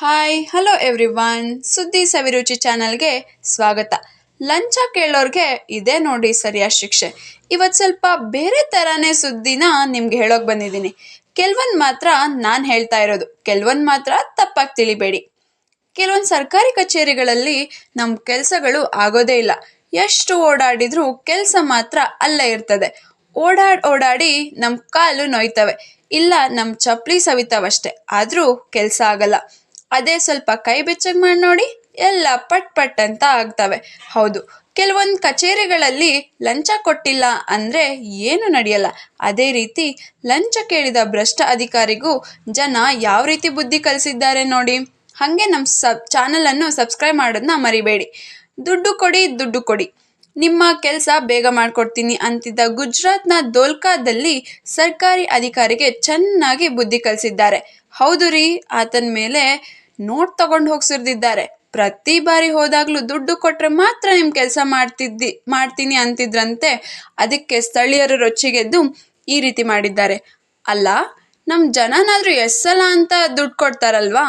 Hi hello everyone ಸುದ್ದಿ ಸವಿರುಚಿ ಚಾನಲ್ಗೆ ಸ್ವಾಗತ. ಲಂಚ ಕೇಳೋರ್ಗೆ ಇದೇ ನೋಡಿ ಸರಿಯಾದ ಶಿಕ್ಷೆ. ಇವತ್ತು ಸ್ವಲ್ಪ ಬೇರೆ ಥರನೇ ಸುದ್ದಿನ ನಿಮ್ಗೆ ಹೇಳೋಕೆ ಬಂದಿದ್ದೀನಿ. ಕೆಲವೊಂದು ಮಾತ್ರ ನಾನು ಹೇಳ್ತಾ ಇರೋದು. ಕೆಲವೊಂದು ಮಾತ್ರ ತಪ್ಪಾಗಿ ತಿಳಿಬೇಡಿ. ಕೆಲವೊಂದು ಸರ್ಕಾರಿ ಕಚೇರಿಗಳಲ್ಲಿ ನಮ್ಮ ಕೆಲಸಗಳು ಆಗೋದೇ ಇಲ್ಲ. ಎಷ್ಟು ಓಡಾಡಿದ್ರೂ ಕೆಲಸ ಮಾತ್ರ ಅಲ್ಲೇ ಇರ್ತದೆ. ಓಡಾಡಿ ಓಡಾಡಿ ನಮ್ಮ ಕಾಲು ನೋಯ್ತವೆ. ಇಲ್ಲ ನಮ್ಮ ಚಪ್ಪಲಿ ಸವಿತಾವಷ್ಟೇ. ಆದರೂ ಕೆಲಸ ಆಗಲ್ಲ. ಅದೇ ಸ್ವಲ್ಪ ಕೈ ಬೆಚ್ಚಗೆ ಮಾಡಿ ನೋಡಿ, ಎಲ್ಲ ಪಟ್ ಪಟ್ ಅಂತ ಆಗ್ತವೆ. ಹೌದು, ಕೆಲವೊಂದು ಕಚೇರಿಗಳಲ್ಲಿ ಲಂಚ ಕೊಟ್ಟಿಲ್ಲ ಅಂದರೆ ಏನು ನಡೆಯಲ್ಲ. ಅದೇ ರೀತಿ ಲಂಚ ಕೇಳಿದ ಭ್ರಷ್ಟ ಅಧಿಕಾರಿಗೂ ಜನ ಯಾವ ರೀತಿ ಬುದ್ಧಿ ಕಲಿಸಿದ್ದಾರೆ ನೋಡಿ. ಹಾಗೆ ನಮ್ಮ ಸಬ್ ಚಾನಲನ್ನು ಸಬ್ಸ್ಕ್ರೈಬ್ ಮಾಡೋದನ್ನ ಮರಿಬೇಡಿ. ದುಡ್ಡು ಕೊಡಿ ದುಡ್ಡು ಕೊಡಿ. ನಿಮ್ಮ ಕೆಲಸ ಬೇಗ ಮಾಡ್ಕೊಡ್ತೀನಿ ಅಂತಿದ್ದ ಗುಜರಾತ್ನ ದೋಲ್ಕಾದಲ್ಲಿ ಸರ್ಕಾರಿ ಅಧಿಕಾರಿಗೆ ಚೆನ್ನಾಗಿ ಬುದ್ಧಿ ಕಲಿಸಿದ್ದಾರೆ. ಹೌದು ರೀ, ಆತನ ಮೇಲೆ ನೋಟ್ ತಗೊಂಡು ಹೋಗಿ ಸುರಿದಿದ್ದಾರೆ ಪ್ರತಿ ಬಾರಿ ಹೋದಾಗಲೂ ದುಡ್ಡು ಕೊಟ್ಟರೆ ಮಾತ್ರ ನಿಮ್ಮ ಕೆಲಸ ಮಾಡ್ತಿದ್ದಿ, ಮಾಡ್ತೀನಿ ಅಂತಿದ್ರಂತೆ. ಅದಕ್ಕೆ ಸ್ಥಳೀಯರು ರೊಚ್ಚಿಗೆದ್ದು ಈ ರೀತಿ ಮಾಡಿದ್ದಾರೆ. ಅಲ್ಲ ನಮ್ಮ ಜನನಾದರೂ ಸಲ ಅಂತ ದುಡ್ಡು ಕೊಡ್ತಾರಲ್ವಾ?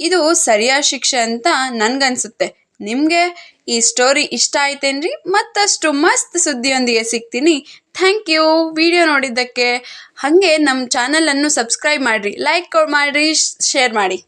ಇದು ಸರಿಯಾದ ಶಿಕ್ಷೆ ಅಂತ ನನ್ಗನ್ಸುತ್ತೆ. ನಿಮಗೆ ಈ ಸ್ಟೋರಿ ಇಷ್ಟ ಆಯ್ತೇನ್ರಿ? ಮತ್ತಷ್ಟು ಮಸ್ತ್ ಸುದ್ದಿಯೊಂದಿಗೆ ಸಿಗ್ತೀನಿ. ಥ್ಯಾಂಕ್ ಯು ವಿಡಿಯೋ ನೋಡಿದ್ದಕ್ಕೆ ಹಾಗೆ ನಮ್ಮ ಚಾನಲನ್ನು ಸಬ್ಸ್ಕ್ರೈಬ್ ಮಾಡಿರಿ. ಲೈಕ್ ಮಾಡಿರಿ ಶೇರ್ ಮಾಡಿ